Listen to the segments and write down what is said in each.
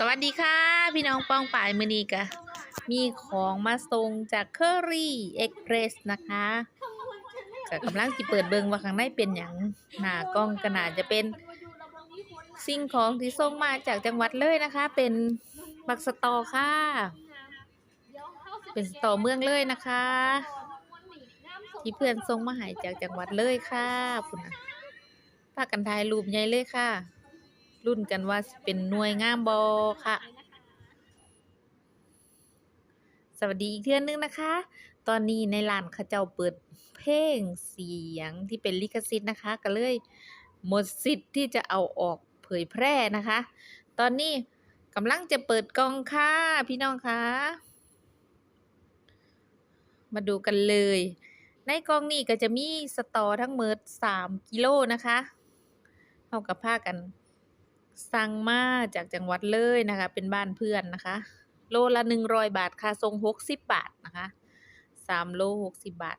สวัสดีค่ะ พี่น้องป้องป่ายมือนีกะมีของมาส่งจากเคอรี่เอ็กเพรสนะคะก็กำลังสิเปิดเบิงว่าข้างในเป็นหยังหน้ากล้องก็น่าจะเป็น สิ่งของที่ส่งมาจากจังหวัดเลยนะคะ เป็นบักสตอค่ะ เป็นสตอเมืองเลยนะคะ ที่เพื่อนส่งมาให้จากจังหวัดเลยค่ะคุณนะพากันถ่ายรูปใหญ่เลยค่ะ รุ่นกันว่าสิเป็นหน่วยงามบอค่ะ สวัสดีอีกเทื่อนนึงนะคะ ตอนนี้ในร้านเขาเจ้าเปิดเพลงเสียงที่เป็นลิขสิทธิ์นะคะ ก็เลยหมดสิทธิ์ที่จะเอาออกเผยแพร่นะคะ ตอนนี้กำลังจะเปิดกล่องค่ะพี่น้องคะมาดูกันเลย ในกล่องนี้ก็จะมีสตอทั้งหมด3กิโลนะคะเท่ากับผ้ากัน สั่งมาจากจังหวัดเลยนะคะ เป็นบ้านเพื่อนนะคะ โลละหนึ่งร้อยบาทค่ะทรงหกสิบบาทนะคะสามโลหกสิบบาท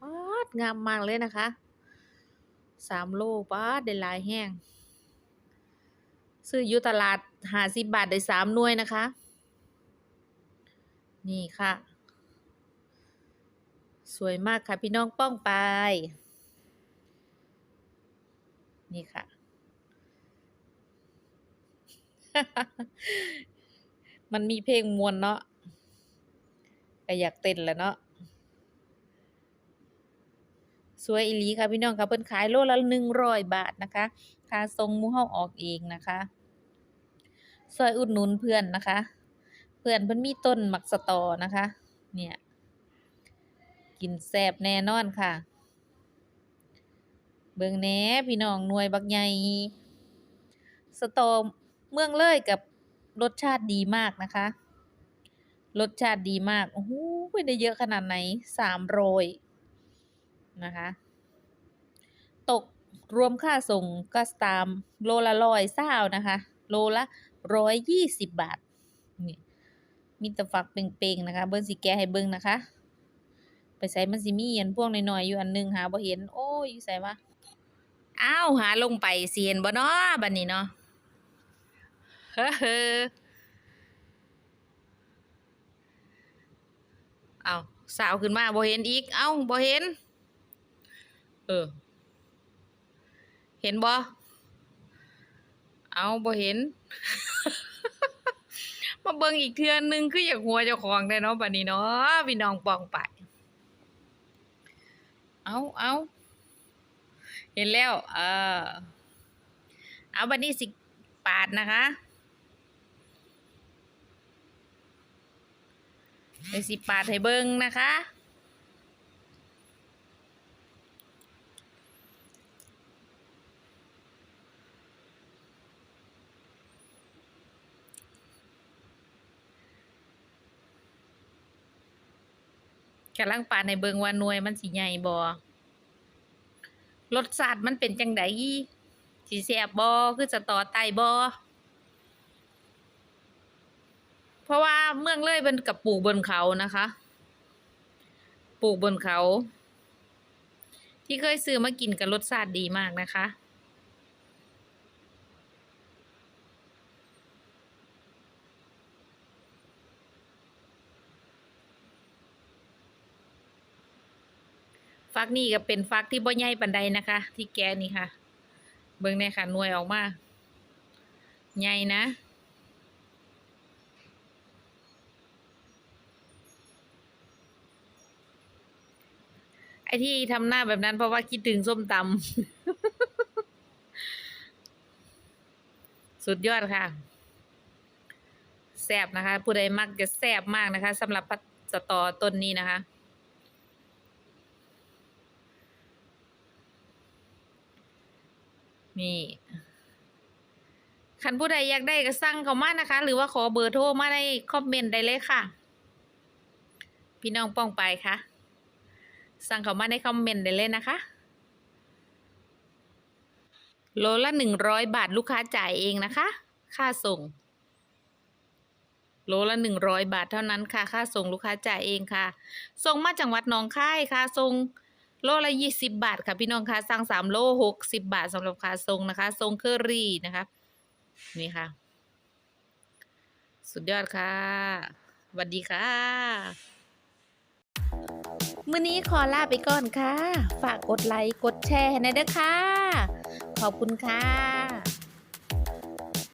ปาดงามมากเลยนะคะสามโลปาดได้ลายแห้ง ซื้ออยู่ตลาดหาสิบบาทได้สามหน่วยนะคะ นี่ค่ะ สวยมากค่ะพี่น้องป้องไป นี่ค่ะ มันมีเพลงมวนเนาะก็อยากเต้นแหล้วเนาะสวยอีหลีค่ะพี่น้องค่ะเพิ่นขายโลละหนึ่งร้อยบาทนะคะค่าทรงมูเฮาออกเองนะคะซอยอุดหนุนเพื่อนนะคะ เพื่อนเพิ่นมีต้นหมักสตอนะคะ เนี่ย กินแซ่บแน่นอนค่ะ เบิ่งแหน่พี่น้องหน่วยบักใหญ่สตอ เมืองเลยกับรสชาติดีมากนะคะ รสชาติดีมาก โอ้โหได้เยอะขนาดไหนสามโรยนะคะ ตกรวมค่าส่งก็ตามโลละร้อยเศร้านะคะ โลละร้อยยี่สิบบาท นี่มีแตะฝักเป่งๆนะคะ เบิ้งสิแกให้เบิ้งนะคะ ไปใส่มันสิมีอันพวกน้อยๆอยู่อันหนึงหาบ่เห็น โอ้ยอยู่ใส่วะอ้าวหาลงไปสิเห็นบ่เนาะบัดนี้เนาะ เฮ้อเอาสาวขึ้นมาบ่เห็นอีก เอ้าบ่เห็น เออ เห็นบ่เอาบ่เห็น มาเบิ่งอีกเทือนึงคืออยากหัวเจ้าของได้เนาะบัดนี้เนาะพี่น้องปองไป เอาเอาเห็นแล้ว เออเอาบัดนี้สิปาดนะคะ เดี๋ยวสิปาดให้เบิ่งนะคะ กำลังปาดให้เบิงว่าหน่วยมันสิใหญ่บ่รสชาติมันเป็นจังไดสิแซ่บบ่คือสตอไตบ่เพ ราะว่าเมืองเลยเป็นกับปลูกบนเขานะคะ ปลูกบนเขา ที่เคยซื้อมากินกับรสชาติดีมากนะคะฟักนี่ก็เป็นฟักที่บ่ใหญ่ปานใดนะคะ ที่แกนี่ค่ะ เบิ่งแน่ค่ะนวยออกมา ใหญ่นะ อ้ที่ทำหน้าแบบนั้นเพราะว่าคิดถึงส้มตำ สุดยอดค่ะ แซบนะคะ ผู้ใดมักจะแซบมากนะคะสำหรับพัสตอต้นนี้นะคะ นี่คันผู้ใดอยากได้ก็สั่งเขามานะคะ หรือว่าขอเบอร์โทรมาในคอมเมนต์ได้เลยค่ะ พี่น้องป้องไปค่ะ สั่งเข้ามาในคอมเมนต์ได้เลยนะคะ โลละหนึ่งร้อยบาทลูกค้าจ่ายเองนะคะ ค่าส่ง โลละหนึ่งร้อยบาทเท่านั้นค่ะ ค่าส่งลูกค้าจ่ายเองค่ะ ส่งมาจังหวัดหนองคายค่ะส่งโลละยี่สิบบาทค่ะพี่น้องคะสั่งสามโลหกสิบบาทสำหรับค่าทรงนะคะ ทรงเคอรี่นะคะ นี่ค่ะ สุดยอดค่ะสวัสดีค่ะ มื้อนี้ขอลาไปก่อนค่ะ ฝากกดไลค์ กดแชร์ให้หนะเด้อค่ะ ขอบคุณค่ะ